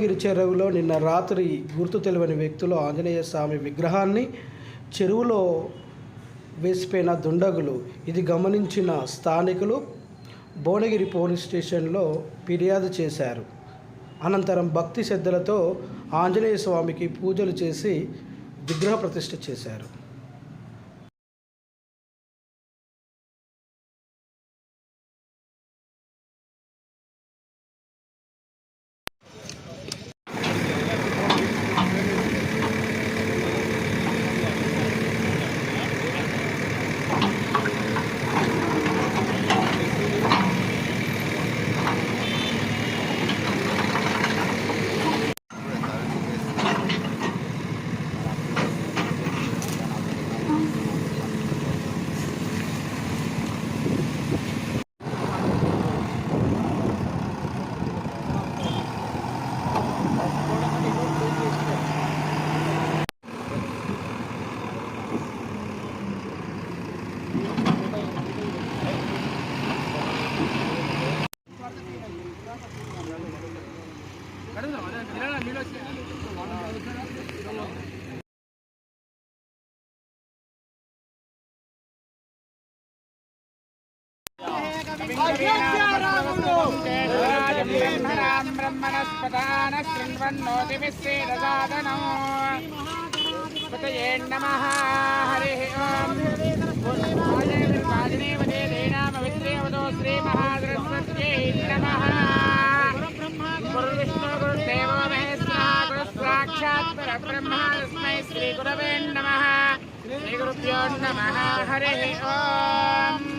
భువనగిరి చెరువులో నిన్న రాత్రి గుర్తు తెలియని వ్యక్తులు ఆంజనేయ స్వామి విగ్రహాన్ని చెరువులో వేసిపోయిన దుండగులు. ఇది గమనించిన స్థానికులు భువనగిరి పోలీస్ స్టేషన్లో ఫిర్యాదు చేశారు. అనంతరం భక్తి శ్రద్ధలతో ఆంజనేయ స్వామికి పూజలు చేసి విగ్రహ ప్రతిష్ఠ చేశారు. नमः हरिः ओम् वाजनेवदेनामवित्रेवदो श्रीमहासरस्वत्यै नमः गुरुविष्णु गुरुदेवो महेश्वरः गुरुसाक्षात् परब्रह्म तस्मै श्रीगुरवे नमः श्रीगुरुभ्यो नमः हरिः ओम्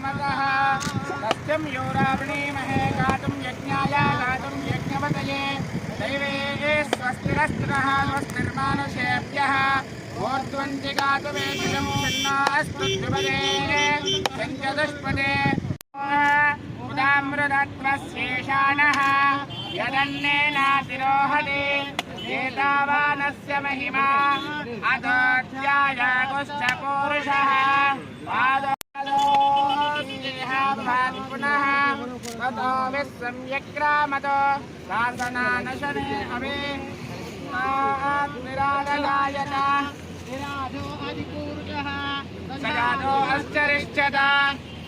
बृहस्पतितास्तानामन्दन्त्वमतः सत्यं यो रावणीमहे गातुं यज्ञाय, गातुं यज्ञपतये दैवे स्वस्तिरस्तिनः स्वस्तिर्मानुषेभ्यः। ऊर्ध्वन्ति गातुमेषं षण्णास्तु द्विपदे पञ्चदुष्पदे उदामृतत्वशेषाणः यदन्नेनातिरोहति एतावानस्य महिमा। अधोऽध्यायागुश्च पूरुषः भवान् पुनः ततो विसम्यक्रामतो शासनानशने अवे निरालयायत निराजो अधिपूर्जः सगादो अश्चरिष्यत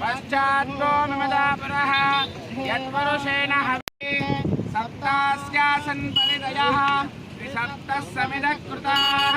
पश्चाद्वो ममदा पुरः यद्वरुषेण हवि सप्तास्यासन् परिदयः त्रिसप्तः समिदः कृताः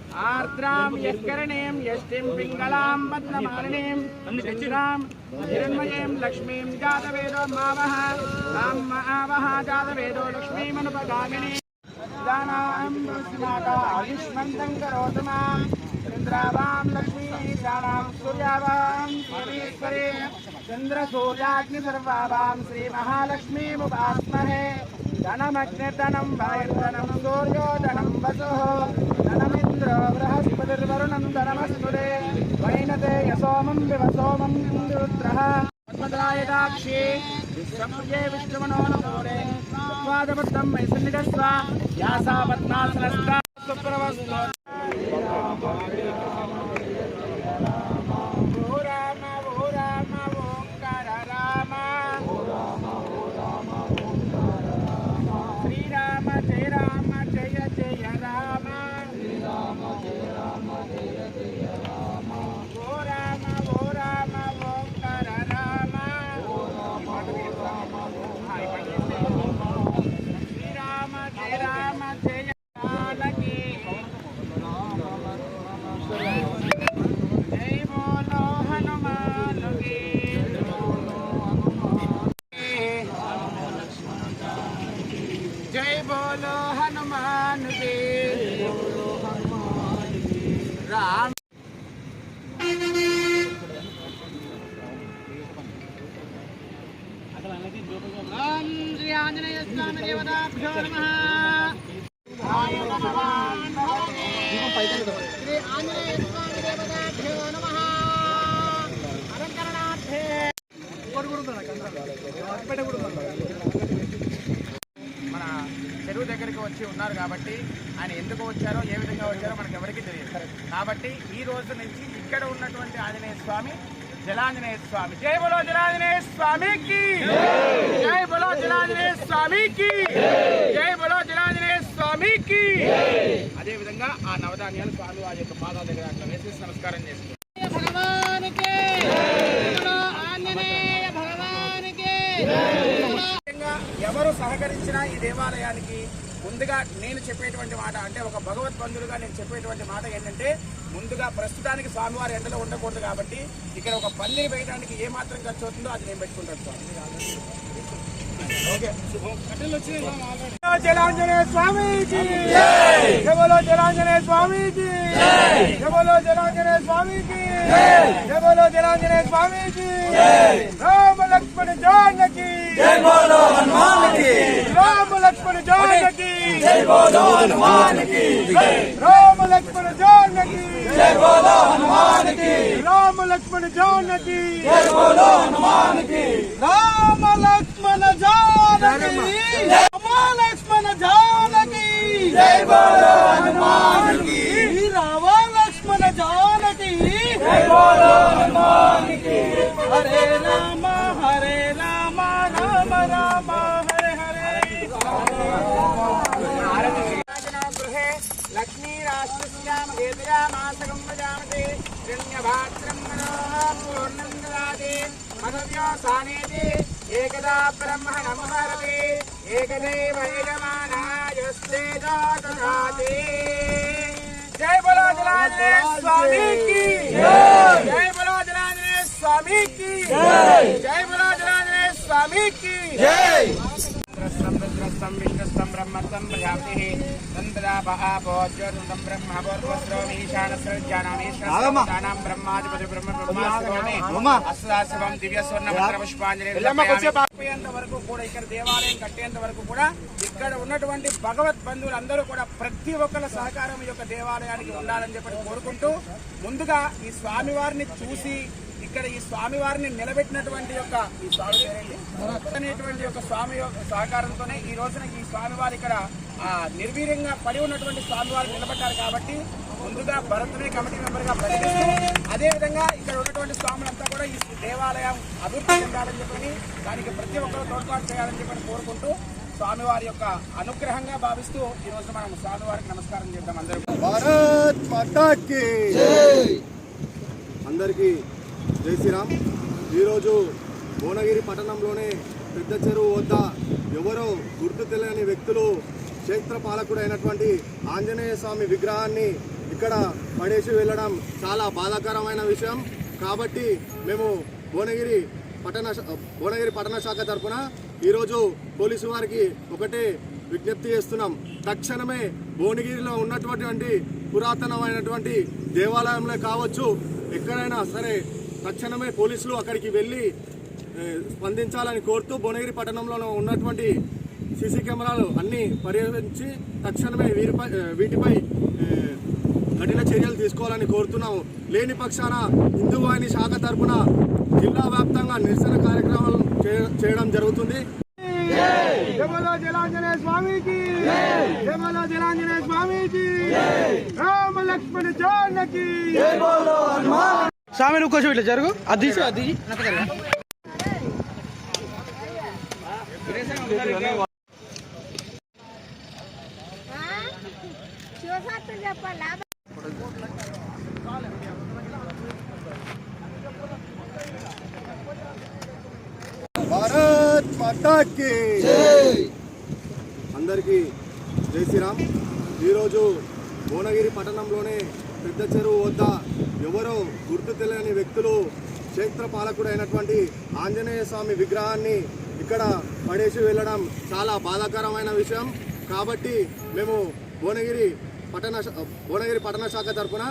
आर्द्रां यत्करणीं यष्टिं पिङ्गलां पद्ममालिनीं चिरां हिरण्मयीं लक्ष्मीं जातवेदो मावः, तां महावः जातवेदो लक्ष्मीमनुपगामिनी। आयुष्मन्तं करोतु माम् इन्द्रावां लक्ष्मीराणां सूर्यावां सुरीश्वरे चन्द्रसूर्याग्निसर्वावां श्रीमहालक्ष्मीमुपास्महे धनमग्निर्धनं वायुर्धनं सूर्योधनं वसुः धनमिन्द्र రుద్రవృహస్పతిర్వరుణందనమస్తురే వైనతే యసోమం వివసోమం రుద్రః పద్మదాయదాక్షి విశ్వమూర్యే విష్ణుమనో నమోరే స్వాదపత్రం మై సన్నిధస్వ యాసా పద్మాసనస్థ మన చెరువు దగ్గరికి వచ్చి ఉన్నారు కాబట్టి ఆయన ఎందుకు వచ్చారో ఏ విధంగా వచ్చారో మనకు ఎవరికీ తెలియదు కాబట్టి ఈ రోజు నుంచి ఇక్కడ ఉన్నటువంటి ఆంజనేయ స్వామి జలాంజనేయ స్వామి. జై బలో జలాంజనేయ స్వామికి జై. బలో జలాంజనేయ స్వామికి జై. బలో జలాంజనేయ స్వామికి అదే విధంగా ఆ నవధాన్యాలు స్వామి వారి యొక్క పాదాల దగ్గర అట్లా వేసేసి నమస్కారం చేస్తారు భగవానికి ఆంజనేయ భగవానికి. ఎవరు సహకరించినా ఈ దేవాలయానికి ముందుగా నేను చెప్పేటువంటి మాట అంటే ఒక భగవద్బంధులుగా నేను చెప్పేటువంటి మాట ఏంటంటే ముందుగా ప్రస్తుతానికి స్వామివారి ఎండలో ఉండకూడదు కాబట్టి ఇక్కడ ఒక పందిరి వేయడానికి ఏ మాత్రం ఖర్చు అవుతుందో అది నేను పెట్టుకుంటాను స్వామి. జలాంజనేయ స్వామికి జబలో జలాంజనేయ స్వామికి జబలో జలాంజనేయ స్వామికి జబలో జలాంజనేయ స్వామికి రామ లక్ష్మణ జానకి రామ లక్ష్మణ జానకి రామ లక్ష్మణ జానకి రామ లక్ష్మణ జానకి హిరణ్యభాద్రం మనోః పూర్ణం దదాతి మదవ్యాసానేతి ఏకదా బ్రహ్మ నమహరతి ఏకదైవ యజమానాయస్తే దదాతి జై బలో జలాంజనేయ స్వామికి జై బలో జలాంజనేయ స్వామికి జై బలో జలాంజనేయ స్వామికి అస్సాశివం దివ్య స్వర్ణ మంత్ర పుష్పాంజలి అయిపోయేంత వరకు కూడా ఇక్కడ దేవాలయం కట్టేంత వరకు కూడా ఇక్కడ ఉన్నటువంటి భగవత్ బంధువులందరూ కూడా ప్రతి ఒక్కరి సహకారం ఈ యొక్క దేవాలయానికి ఉండాలని చెప్పి కోరుకుంటూ ముందుగా ఈ స్వామివారిని చూసి ఇక్కడ ఈ స్వామివారిని నిలబెట్టినటువంటి యొక్క ఈ స్వామి అనేటువంటి యొక్క స్వామి యొక్క సహకారంతోనే ఈ రోజున ఈ స్వామివారి ఇక్కడ నిర్వీర్యంగా పడి ఉన్నటువంటి స్వామివారు నిలబడ్డారు కాబట్టి ముందుగా భరతుని కమిటీ మెంబర్గా ప్రకటిస్తూ అదే విధంగా ఇక్కడ ఉన్నటువంటి స్వాములంతా కూడా ఈ దేవాలయం అభివృద్ధి చెందాలని చెప్పని దానికి ప్రతి ఒక్కరూ తోడ్పాటు చేయాలని చెప్పని కోరుకుంటూ స్వామివారి యొక్క అనుగ్రహంగా భావిస్తూ ఈ రోజు మనం స్వామివారికి నమస్కారం చేద్దాం అందరూ. భారత్ మాతాకి అందరికీ జై శ్రీరామ్. ఈరోజు భువనగిరి పట్టణంలోనే పెద్ద చెరువు వద్ద ఎవరో గుర్తు తెలియని వ్యక్తులు క్షేత్ర పాలకుడు అయినటువంటి ఆంజనేయ స్వామి విగ్రహాన్ని ఇక్కడ పడేసి వెళ్ళడం చాలా బాధాకరమైన విషయం. కాబట్టి మేము భువనగిరి పట్టణ భువనగిరి పట్టణ శాఖ తరఫున ఈరోజు పోలీసు వారికి ఒకటే విజ్ఞప్తి చేస్తున్నాం. తక్షణమే భువనగిరిలో ఉన్నటువంటి పురాతనమైనటువంటి దేవాలయంలో కావచ్చు ఎక్కడైనా సరే తక్షణమే పోలీసులు అక్కడికి వెళ్ళి స్పందించాలని కోరుతూ భువనగిరి పట్టణంలో ఉన్నటువంటి సీసీ కెమెరాలు అన్నీ పర్యవేక్షించి తక్షణమే వీరిపై వీటిపై కఠిన చర్యలు తీసుకోవాలని కోరుతున్నాము లేని పక్షాన హిందూ వాహిని శాఖ తరఫున జిల్లా వ్యాప్తంగా నిరసన కార్యక్రమాలు చే- చేయడం జరుగుతుంది జమలో జలాంజనేయ స్వామికి జమలో జలాంజనేయ స్వామికి రామ లక్ష్మణ స్వామి నువ్వు కొంచెం ఇట్లా జరుగు. అది తీసి అది భారత్ మాతాకి అందరికీ జై శ్రీరామ్. ఈరోజు భువనగిరి పట్టణంలోనే పెద్ద చెరువు వద్ద ఎవరో గుర్తు తెలియని వ్యక్తులు క్షేత్ర పాలకుడైనటువంటి అయినటువంటి ఆంజనేయ స్వామి విగ్రహాన్ని ఇక్కడ పడేసి వెళ్ళడం చాలా బాధాకరమైన విషయం. కాబట్టి మేము భువనగిరి పట్టణ భువనగిరి పట్టణ శాఖ తరఫున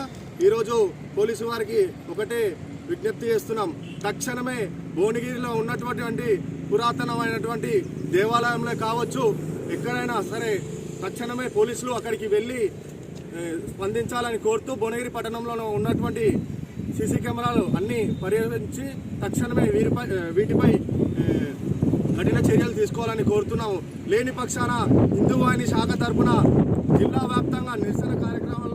ఈరోజు పోలీసు వారికి ఒకటే విజ్ఞప్తి చేస్తున్నాం. తక్షణమే భువనగిరిలో ఉన్నటువంటి పురాతనమైనటువంటి దేవాలయంలో కావచ్చు ఎక్కడైనా సరే తక్షణమే పోలీసులు అక్కడికి వెళ్ళి స్పందించాలని కోరుతూ భువనగిరి పట్టణంలో ఉన్నటువంటి సీసీ కెమెరాలు అన్నీ పర్యవేక్షించి తక్షణమే వీరిపై వీటిపై కఠిన చర్యలు తీసుకోవాలని కోరుతున్నాము. లేని పక్షాన హిందూ వాహిని శాఖ తరపున జిల్లా వ్యాప్తంగా నిరసన కార్యక్రమాలు